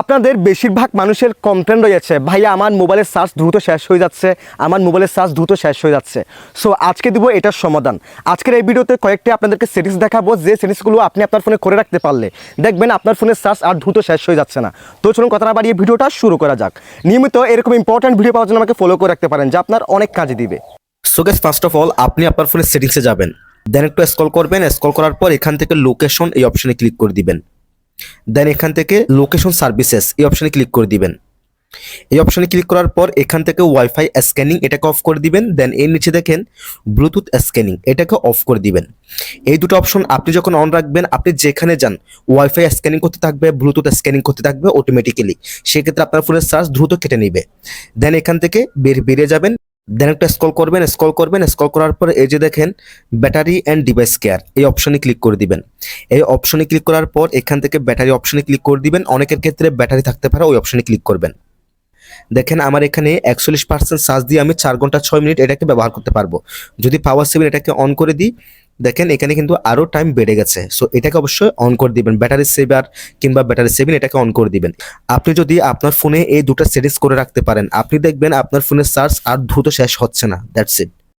আপনাদের বেশিরভাগ মানুষের কমপ্লেন রয়েছে, ভাইয়া, আমার মোবাইলের চার্জ দ্রুত শেষ হয়ে যাচ্ছে, আমার মোবাইলের চার্জ দ্রুত শেষ হয়ে যাচ্ছে। সো আজকে দিব এটার সমাধান। আজকের এই ভিডিওতে কয়েকটি আপনাদেরকে সেটিংস দেখাবো, যে সেটিংসগুলো আপনি আপনার ফোনে করে রাখতে পারলে। দেখবেন আপনার ফোনের চার্জ আর দ্রুত শেষ হয়ে যাচ্ছে না। তো চলুন কথা না বাড়িয়ে ভিডিওটা শুরু করা যাক। নিয়মিত এরকম ইম্পর্ট্যান্ট ভিডিও পাওয়ার জন্য আমাকে ফলো করে রাখতে পারেন, যা আপনার অনেক কাজে দিবে। সো ফার্স্ট অফ অল আপনি আপনার ফোনের সেটিংসে যাবেন। দেন একটু স্ক্রল করবেন স্ক্রল করার পর এখান থেকে লোকেশন এই অপশনে ক্লিক করে দিবেন। দেন এখান থেকে লোকেশন সার্ভিসেস এই অপশানে ক্লিক করে দিবেন। এই অপশানে ক্লিক করার পর এখান থেকে ওয়াইফাই স্ক্যানিং এটাকে অফ করে দিবেন। দেন এর নিচে দেখেন ব্লুটুথ স্ক্যানিং এটাকে অফ করে দিবেন। এই দুটো অপশন আপনি যখন অন রাখবেন, আপনি যেখানে যান ওয়াইফাই স্ক্যানিং করতে থাকবে ব্লুটুথ স্ক্যানিং করতে থাকবে অটোমেটিক্যালি সেক্ষেত্রে আপনার ফোনের চার্জ দ্রুত কেটে নেবে। দেন এখান থেকে বের, বেরিয়ে যাবেন। দেন একটা স্ক্রল করবেন স্ক্রল করবেন স্ক্রল করার পর এই যে দেখেন ব্যাটারি অ্যান্ড ডিভাইস কেয়ার এই অপশনে ক্লিক করে দিবেন। এই অপশনে ক্লিক করার পর এখান থেকে ব্যাটারি অপশনে ক্লিক করে দিবেন, অনেকের ক্ষেত্রে ব্যাটারি থাকতে পারে, ওই অপশনে ক্লিক করবেন। দেখেন আমার এখানে একচল্লিশ পার্সেন্ট চার্জ দিয়ে আমি চার ঘণ্টা ছয় মিনিট এটাকে ব্যবহার করতে পারব। যদি পাওয়ার সেভেন এটাকে অন করে দিই দেখেন, এখানে কিন্তু আরও টাইম বেড়ে গেছে। সো এটাকে অবশ্যই অন করে দিবেন। ব্যাটারি সেভার কিংবা ব্যাটারি সেভিং এটাকে অন করে দিবেন। আপনি যদি আপনার ফোনে এই দুটো সেটিংস করে রাখতে পারেন, আপনি দেখবেন আপনার ফোনের চার্জ আর দ্রুত শেষ হচ্ছে না। That's it